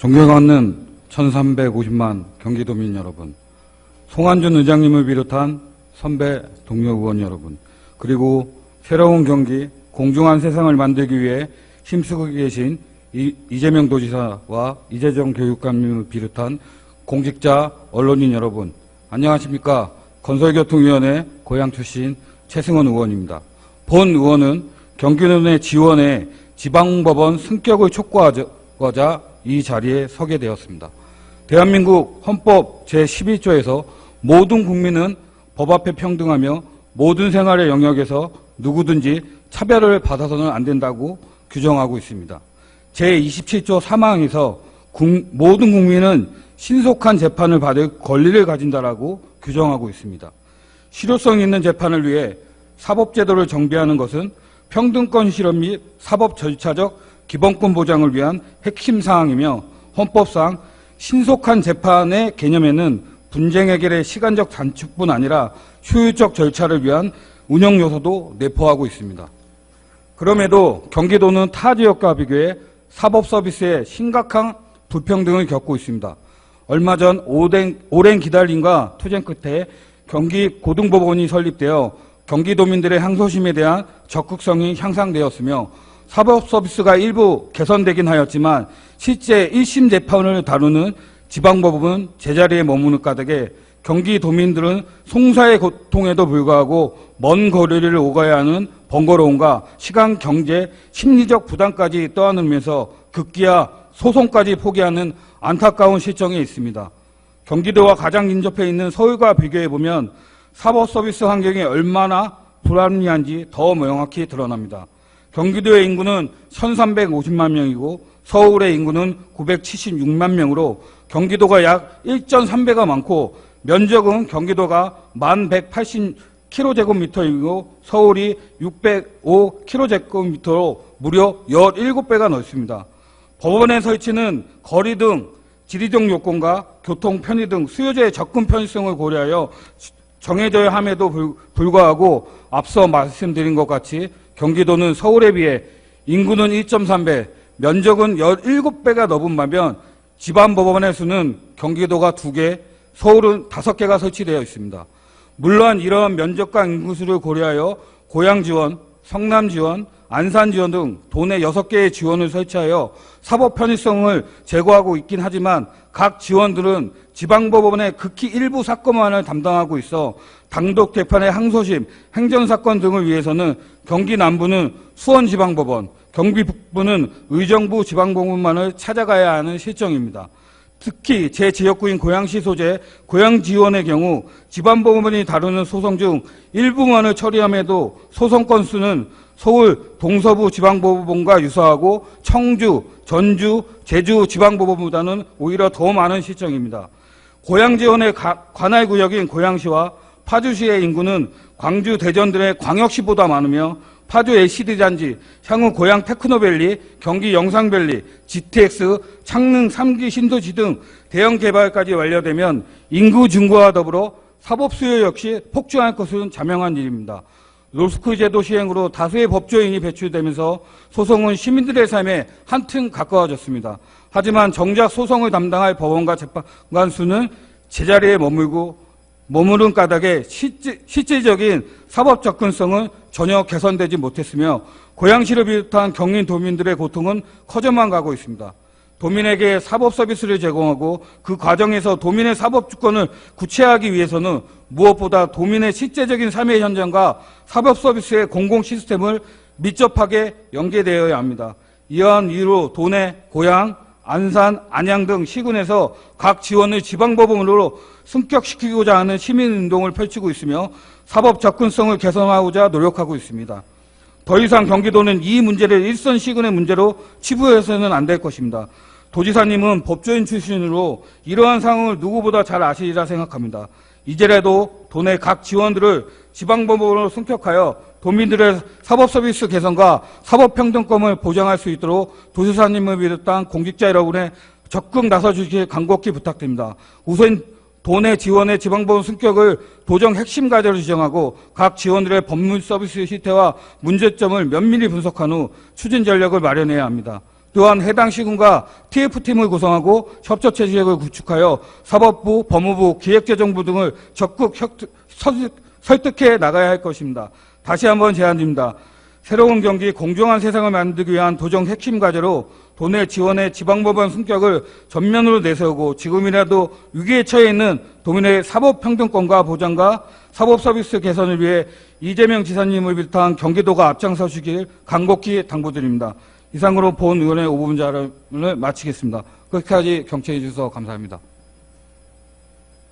존경하는 1350만 경기도민 여러분, 송한준 의장님을 비롯한 선배 동료 의원 여러분, 그리고 새로운 경기, 공정한 세상을 만들기 위해 힘쓰고 계신 이- 이재명 도지사와 이재정 교육감님을 비롯한 공직자, 언론인 여러분, 안녕하십니까. 건설교통위원회 고향 출신 최승원 의원입니다. 본 의원은 경기도내 지원에 지방법원 승격을 촉구하고자 이 자리에 서게 되었습니다. 대한민국 헌법 제11조에서 모든 국민은 법 앞에 평등하며 모든 생활의 영역에서 누구든지 차별을 받아서는 안 된다고 규정하고 있습니다. 제27조 3항에서 모든 국민은 신속한 재판을 받을 권리를 가진다라고 규정하고 있습니다. 실효성 있는 재판을 위해 사법제도를 정비하는 것은 평등권 실현 및 사법 절차적 기본권 보장을 위한 핵심 사항이며 헌법상 신속한 재판의 개념에는 분쟁 해결의 시간적 단축뿐 아니라 효율적 절차를 위한 운영 요소도 내포하고 있습니다. 그럼에도 경기도는 타 지역과 비교해 사법 서비스에 심각한 불평등을 겪고 있습니다. 얼마 전 오랜, 오랜 기다림과 투쟁 끝에 경기 고등법원이 설립되어 경기도민들의 항소심에 대한 적극성이 향상되었으며 사법 서비스가 일부 개선되긴 하였지만 실제 1심 재판을 다루는 지방법원은 제자리에 머무는 까닭에 경기도민들은 송사의 고통에도 불구하고 먼 거리를 오가야 하는 번거로움과 시간, 경제, 심리적 부담까지 떠안으면서 급기야 소송까지 포기하는 안타까운 실정에 있습니다. 경기도와 가장 인접해 있는 서울과 비교해 보면 사법 서비스 환경이 얼마나 불합리한지 더 명확히 드러납니다. 경기도의 인구는 1,350만 명이고 서울의 인구는 976만 명으로 경기도가 약 1.3배가 많고 면적은 경기도가 1180km제곱미터이고 서울이 605km제곱미터로 무려 17배가 넓습니다. 법원의 설치는 거리 등 지리적 요건과 교통 편의 등 수요자의 접근 편의성을 고려하여 정해져야 함에도 불- 불구하고 앞서 말씀드린 것 같이 경기도는 서울에 비해 인구는 1.3배, 면적은 17배가 넘은 반면 지방법원의 수는 경기도가 2개, 서울은 5개가 설치되어 있습니다. 물론 이러한 면적과 인구수를 고려하여 고양 지원, 성남 지원, 안산 지원 등 도내 6개의 지원을 설치하여 사법 편의성을 제고하고 있긴 하지만 각 지원들은 지방법원의 극히 일부 사건만을 담당하고 있어 단독 재판의 항소심, 행정사건 등을 위해서는 경기 남부는 수원지방법원, 경기 북부는 의정부 지방법원만을 찾아가야 하는 실정입니다. 특히 제 지역구인 고양시 소재 고양 지원의 경우 지방법원이 다루는 소송 중 일부만을 처리함에도 소송 건수는 서울 동서부 지방법원과 유사하고 청주, 전주, 제주 지방법원보다는 오히려 더 많은 실정입니다. 고양 지원의 가- 관할 구역인 고양시와 파주시의 인구는 광주, 대전 등의 광역시보다 많으며 파주 LCD 잔지, 향후 고양 테크노밸리, 경기 영상밸리, GTX, 창릉 3기 신도시 등 대형 개발까지 완료되면 인구 증가와 더불어 사법 수요 역시 폭증할 것은 자명한 일입니다. 로스크 제도 시행으로 다수의 법조인이 배출되면서 소송은 시민들의 삶에 한층 가까워졌습니다. 하지만 정작 소송을 담당할 법원과 재판관 수는 제자리에 머물고 머무른 까닭에 실제, 실질 적인 사법 접근성은 전혀 개선되지 못했으며 고양시를 비롯한 경인 도민들의 고통은 커져만 가고 있습니다. 도민에게 사법 서비스를 제공하고 그 과정에서 도민의 사법 주권을 구체화하기 위해서는 무엇보다 도민의 실제적인 삶의 현장과 사법 서비스의 공공 시스템을 밀접하게 연계되어야 합니다. 이러한 이유로 도내, 고양, 안산, 안양 등 시군에서 각 지원을 지방법원으로 승격시키고자 하는 시민운동을 펼치고 있으며 사법 접근성을 개선하고자 노력하고 있습니다. 더 이상 경기도는 이 문제를 일선 시군의 문제로 치부해서는 안 될 것입니다. 도지사님은 법조인 출신으로 이러한 상황을 누구보다 잘 아시리라 생각합니다. 이제라도 도내 각 지원들을 지방법원으로 승격하여 도민들의 사법 서비스 개선과 사법 평등권을 보장할 수 있도록 도지사님을 비롯한 공직자 여러분의 적극 나서 주시길 간곡히 부탁드립니다. 우선 도내 지원의 지방법원 승격을 도정 핵심 과제로 지정하고 각 지원들의 법률 서비스 실태와 문제점을 면밀히 분석한 후 추진 전략을 마련해야 합니다. 또한 해당 시군과 TF팀을 구성하고 협조 체제를 구축하여 사법부, 법무부, 기획재정부 등을 적극 설득해 나가야 할 것입니다. 다시 한번 제안드립니다. 새로운 경기 공정한 세상을 만들기 위한 도정 핵심 과제로 도내 지원의 지방법원 승격을 전면으로 내세우고 지금이라도 위기에 처해 있는 도민의 사법평등권과 보장과 사법서비스 개선을 위해 이재명 지사님을 비롯한 경기도가 앞장서시길 간곡히 당부드립니다. 이상으로 본 의원의 5분 자를 마치겠습니다. 끝까지 경청해 주셔서 감사합니다.